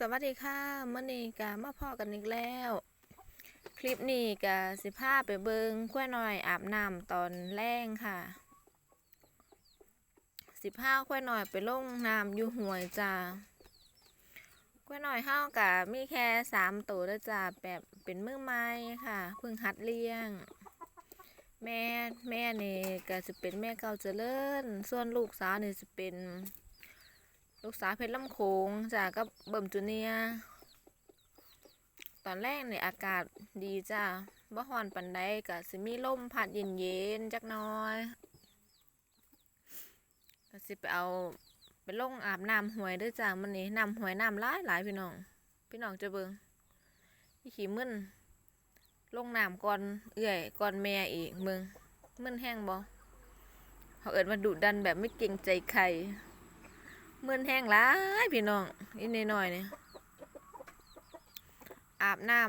สวัสดีค่ะเมื่อนี้กะมาพ่อกันอีกแล้ว คลิปนี้กะสิพาไปเบิงขั้วหน่อยอาบน้ำตอนแรงค่ะสิพาขั้วหน่อยไปลงน้ำอยู่ห่วยจ้าขั้วหน่อยเฮากะมีแค่สามตัวเด้อจ้าแบบเป็นมือไม้ค่ะเพิ่งหัดเลี้ยง แม่แม่นี่ก็จะเป็นแม่เก่าเจริญ ส่วนลูกสาวนี่จะเป็น ลูกสาวเพชรลำโขงจ้ะก็เบิ่มจูเนียตอนแรกเนี่ยอากาศดีจ้ะบ่ฮอนปานใดก็สิมีลมพัดเย็นๆจักน้อยก็สิไปเอาไปลงอาบน้ำหวยด้วยจ้ะมื้อนี้น้ำหวยน้ำหลายหลายพี่น้อง พี่น้องจะเบิ่งอีขี้มึนลงน้ำก่อนเอื้อยก่อนแม่อีกมึงมึนแห้งบ่เขาเอิ้นว่าดุดันแบบไม่เกรงใจใคร เมือนแห้งหลายพี่น้องอีนน้อยๆเนี่ยอาบน้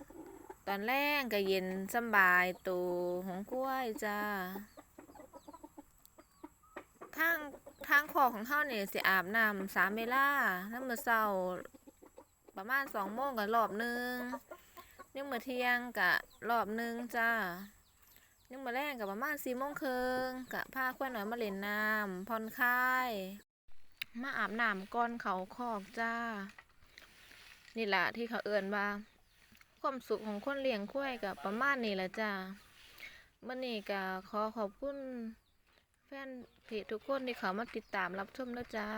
ำตอนแรกก็เย็นสบายตัวของกล้วยจ้าทางทางคอของเขาเนี่ยสิอาบน้ำสามเวลาน้ำมือเศร้าประมาณสองโมงกับรอบหนึ่งนี่มือเที่ยงกับรอบหนึ่งจ้านี่มือแรกกับประมาณสี่โมงครึ่งกับพาควยหน่อยมาเล่นน้ำผ่อนคลาย มาอาบน้ำก่อนเขาคอกจ้า นี่แหละที่เขาเอื่นว่า ความสุขของคนเลี้ยงควายกับประมาณนี้แหละจ้าเมื่อนี้ก็ขอขอบคุณแฟนเพจทุกคนที่เขามาติดตามรับชมแล้วจ้า